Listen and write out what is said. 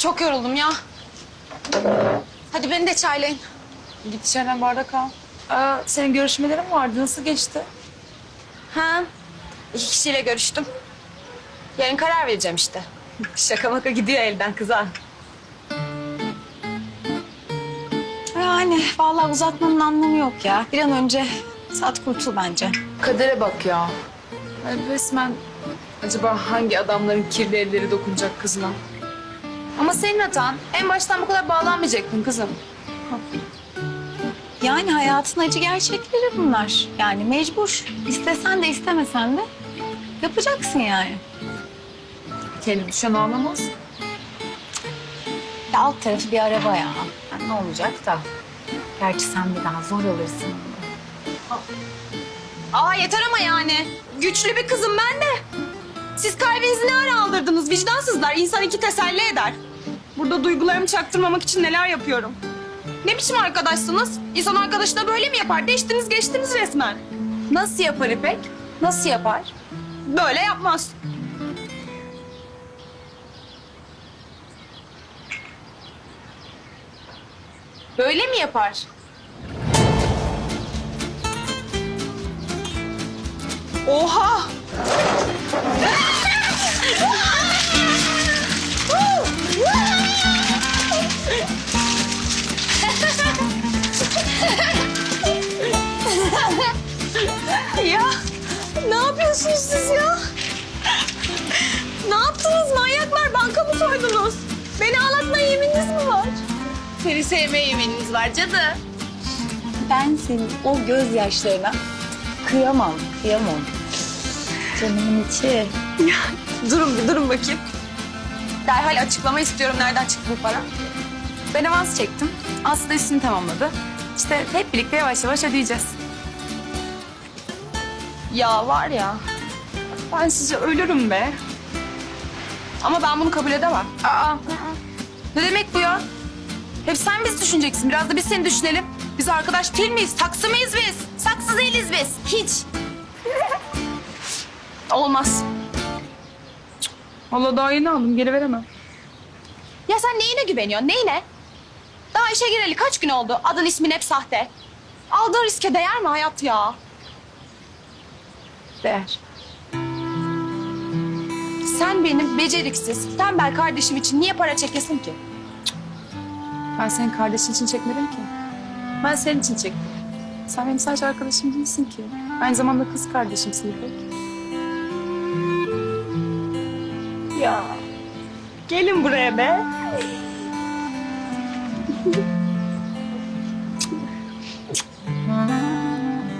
Çok yoruldum ya. Hadi beni de çaylayın. Git içeriden bardak al. Aa, senin görüşmelerin vardı. Nasıl geçti? Ha? İki kişiyle görüştüm. Yarın karar vereceğim işte. Şaka maka gidiyor elden kıza. Yani vallahi uzatmanın anlamı yok ya. Bir an önce sat kurtul bence. Kadere bak ya. Yani resmen acaba hangi adamların kirli elleri dokunacak kızına? Ama senin hatan. En baştan bu kadar bağlanmayacaktın kızım. Yani hayatın acı gerçekleri bunlar. Yani mecbur. İstesen de istemesen de yapacaksın yani. Kendi düşen ağlamaz. Ya alt tarafı bir araba ya. Yani ne olacak da. Gerçi sen bir daha zor alırsın. Aa yeter ama yani. Güçlü bir kızım ben de. Siz kalbinizi ne ara aldırdınız? Vicdansızlar. İnsan iki teselli eder. Burada duygularımı çaktırmamak için neler yapıyorum. Ne biçim arkadaşsınız? İnsan arkadaşına böyle mi yapar? Değiştiniz geçtiniz resmen. Nasıl yapar İpek? Nasıl yapar? Böyle yapmaz. Böyle mi yapar? Oha! Yapıyorsunuz siz ya? ne yaptınız manyaklar? Banka mı soydunuz? Beni ağlatma yemininiz mi var? Seni sevmeye yemininiz var cadı. Ben senin o gözyaşlarına kıyamam, kıyamam. Canımın içi. Durun bir durun bakayım. Derhal açıklama istiyorum. Nereden çıktı bu para? Ben avans çektim. Aslı üstünü tamamladı. İşte hep birlikte yavaş yavaş ödeyeceğiz. Ya var ya. Ben size ölürüm be. Ama ben bunu kabul edemem. Aa, ne demek bu ya? Hep sen biz düşüneceksin. Biraz da biz seni düşünelim. Biz arkadaş değil miyiz? Taksı mıyız biz? Saksı değiliz biz. Hiç. Olmaz. Vallahi daha yeni aldım. Geri veremem. Ya sen neyine güveniyorsun? Neyine? Daha işe gireli kaç gün oldu? Adın ismin hep sahte. Aldığın riske değer mi hayat ya? Değer. Sen benim beceriksiz, tembel kardeşim için niye para çekesin ki? Ben senin kardeşin için çekmedim ki. Ben senin için çektim. Sen benim sadece arkadaşım değilsin ki. Aynı zamanda kız kardeşimsin İpek. Ya. Gelin buraya be.